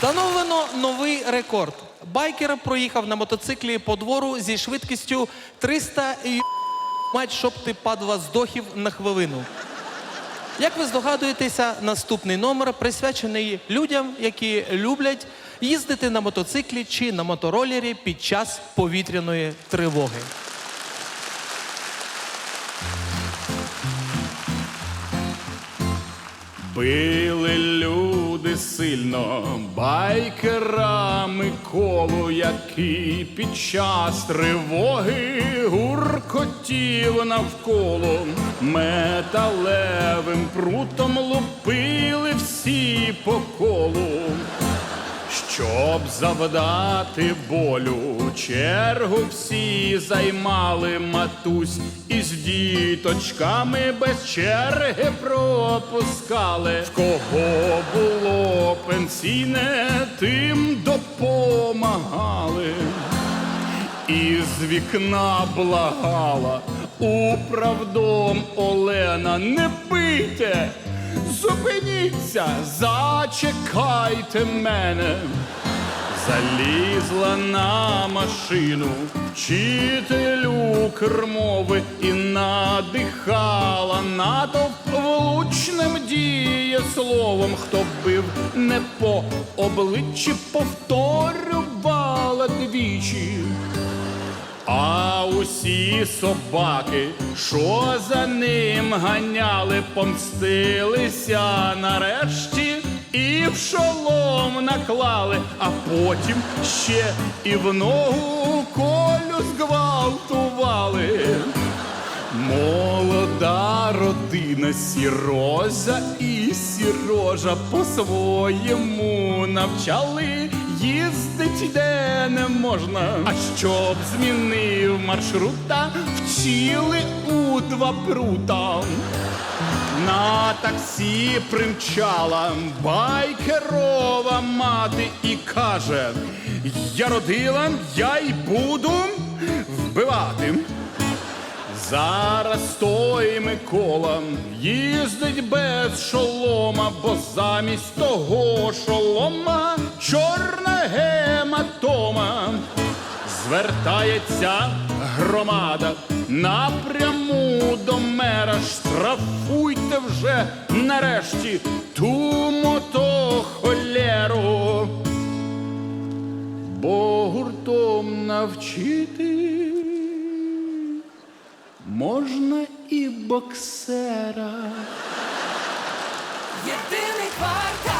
Встановлено новий рекорд. Байкер проїхав на мотоциклі по двору зі швидкістю 300 і мать, щоб ти падла здохів на хвилину. Як ви здогадуєтеся, наступний номер присвячений людям, які люблять їздити на мотоциклі чи на моторолері під час повітряної тривоги. Били люди сильно байкерами коло, який під час тривоги гуркотів навколо, металевим прутом лупили всі по колу. Щоб завдати болю, чергу всі займали матусь із діточками без черги пропускали. В кого пенсійне, тим допомагали. Із вікна благала управдом Олена, не бийте, зупиніться, зачекайте мене. Залізла на машину вчителю кермови і надихала натовп влучним дієсловом, хто бив не по обличчі, повторювала двічі. А усі собаки, що за ним ганяли, помстилися нарешті і в шолом наклали, а потім ще і в ногу колю зґвалтували. Молода родина сіроза і сірожа по-своєму навчали їздить де не можна. А щоб змінив маршрута, вчили у два прута. На таксі примчала байкерова мати і каже: Я родила, я й буду вбивати. Зараз той Микола їздить без шолома, бо замість того шолома чорна гематома. Звертається громада напряму до мера. Штрафуйте вже нарешті ту мотохолеру. Бо гуртом навчити можна і боксера. Єдиний квартал